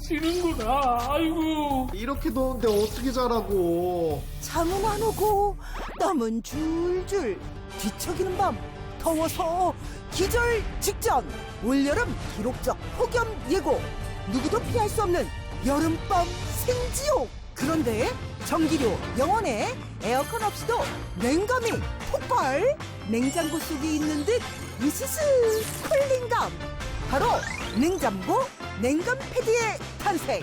지는구나. 아이고. 이렇게 더운데 어떻게 자라고? 잠은 안 오고 땀은 줄줄 뒤척이는 밤 더워서 기절 직전 올여름 기록적 폭염 예고 누구도 피할 수 없는 여름밤 생지옥 그런데 전기료 영원에 에어컨 없이도 냉감이 폭발 냉장고 속에 있는 듯 으스스 쿨링감 바로 냉장고 냉감 패드의 탄생.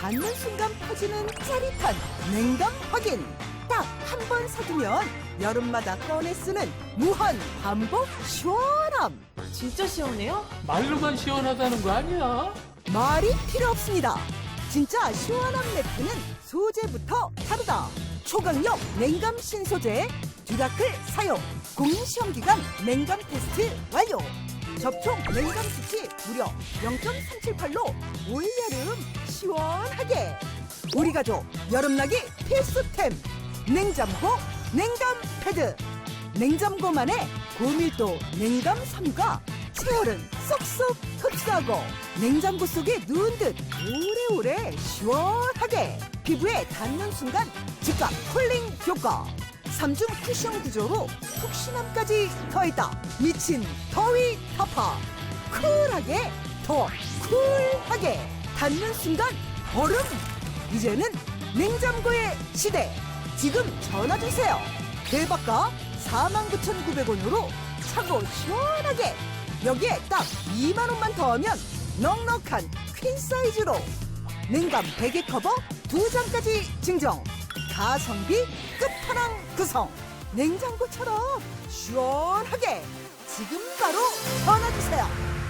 닿는 순간 퍼지는 짜릿한 냉감 확인. 딱 한 번 사두면 여름마다 꺼내 쓰는 무한 반복 시원함. 진짜 시원해요? 말로만 시원하다는 거 아니야? 말이 필요 없습니다. 진짜 시원한 매트는 소재부터 다르다. 초강력 냉감 신소재 듀라클 사용 공인시험기간 냉감 테스트 완료 접촉 냉감 수치 무려 0.378로 올 여름 시원하게. 우리 가족 여름나기 필수템. 냉장고 냉감 패드. 냉장고만의 고밀도 냉감 섬유가 체열은 쏙쏙 흡수하고 냉장고 속에 누운 듯 오래오래 시원하게. 피부에 닿는 순간 즉각 쿨링 효과 삼중 쿠션 구조로 푹신함까지 더했다. 미친 더위 타파. 쿨하게 더 쿨하게 닿는 순간 얼음. 이제는 냉장고의 시대. 지금 전화 주세요. 대박가 49,900원으로 차고 시원하게. 여기에 딱 2만 원만 더하면 넉넉한 퀸 사이즈로 냉감 베개 커버 두 장까지 증정 가성비 끝판왕 구성 냉장고처럼 시원하게 지금 바로 전화 주세요.